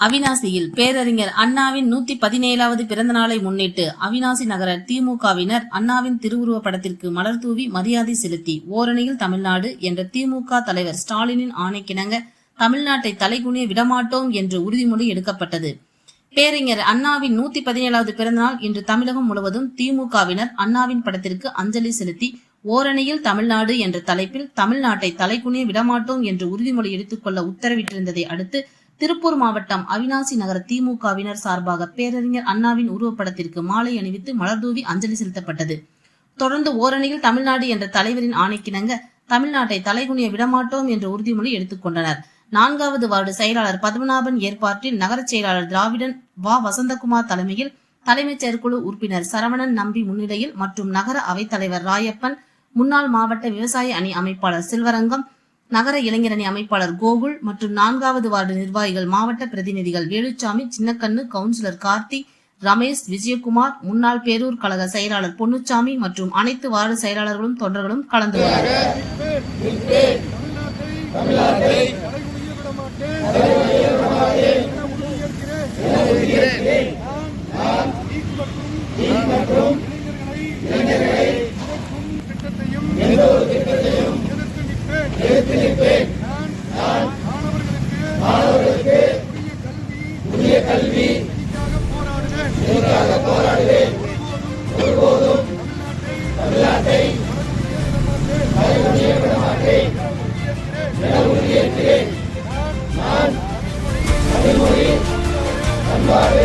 அவினாசியில் பேரறிஞர் அண்ணாவின் நூத்தி பதினேழாவது பிறந்த நாளை முன்னிட்டு அவினாசி நகர திமுகவினர் அண்ணாவின் திருவுருவப் படத்திற்கு மலர் தூவி மரியாதை செலுத்தி ஓரணியில் தமிழ்நாடு என்ற திமுக தலைவர் ஸ்டாலினின் ஆணைக்கிணங்க தமிழ்நாட்டை தலைகுனிய விடமாட்டோம் என்று உறுதிமொழி எடுக்கப்பட்டது. பேரறிஞர் அண்ணாவின் நூத்தி பதினேழாவது பிறந்தநாள் இன்று தமிழகம் முழுவதும் திமுகவினர் அண்ணாவின் படத்திற்கு அஞ்சலி செலுத்தி ஓரணியில் தமிழ்நாடு என்ற தலைப்பில் தமிழ்நாட்டை தலைகுனிய விடமாட்டோம் என்று உறுதிமொழி எடுத்துக்கொள்ள உத்தரவிட்டிருந்ததை அடுத்து திருப்பூர் மாவட்டம் அவினாசி நகர திமுகவினர் சார்பாக பேரறிஞர் அண்ணாவின் உருவப்படத்திற்கு மாலை அணிவித்து மலர்தூவி அஞ்சலி செலுத்தப்பட்டது. தொடர்ந்து ஓரணியில் தமிழ்நாடு என்ற தலைவரின் ஆணைக்கிணங்க தமிழ்நாட்டை தலைகுனிய விடமாட்டோம் என்ற உறுதிமொழி எடுத்துக்கொண்டனர் நான்காவது வார்டு செயலாளர் பத்மநாபன் ஏற்பாட்டில் நகரச் செயலாளர் திராவிடன் வா. வசந்தகுமார் தலைமையில் தலைமைச் செயற்குழு உறுப்பினர் சரவணன் நம்பி முன்னிலையில் மற்றும் நகர அவைத்தலைவர் ராயப்பன் முன்னாள் மாவட்ட விவசாய அணி அமைப்பாளர் செல்வரங்கம் நகர இளைஞரணி அமைப்பாளர் கோகுல் மற்றும் நான்காவது வார்டு நிர்வாகிகள் மாவட்ட பிரதிநிதிகள் வேலுச்சாமி சின்னக்கண்ணு கவுன்சிலர் கார்த்தி ரமேஷ் விஜயகுமார் முன்னாள் பேரூர் கழக செயலாளர் பொன்னுச்சாமி மற்றும் அனைத்து வார்டு செயலாளர்களும் தொண்டர்களும் கலந்து கொண்டனர் நான் பன்பாடு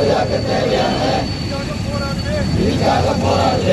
பாதுகாக்க தேவையான போராடுவேன்.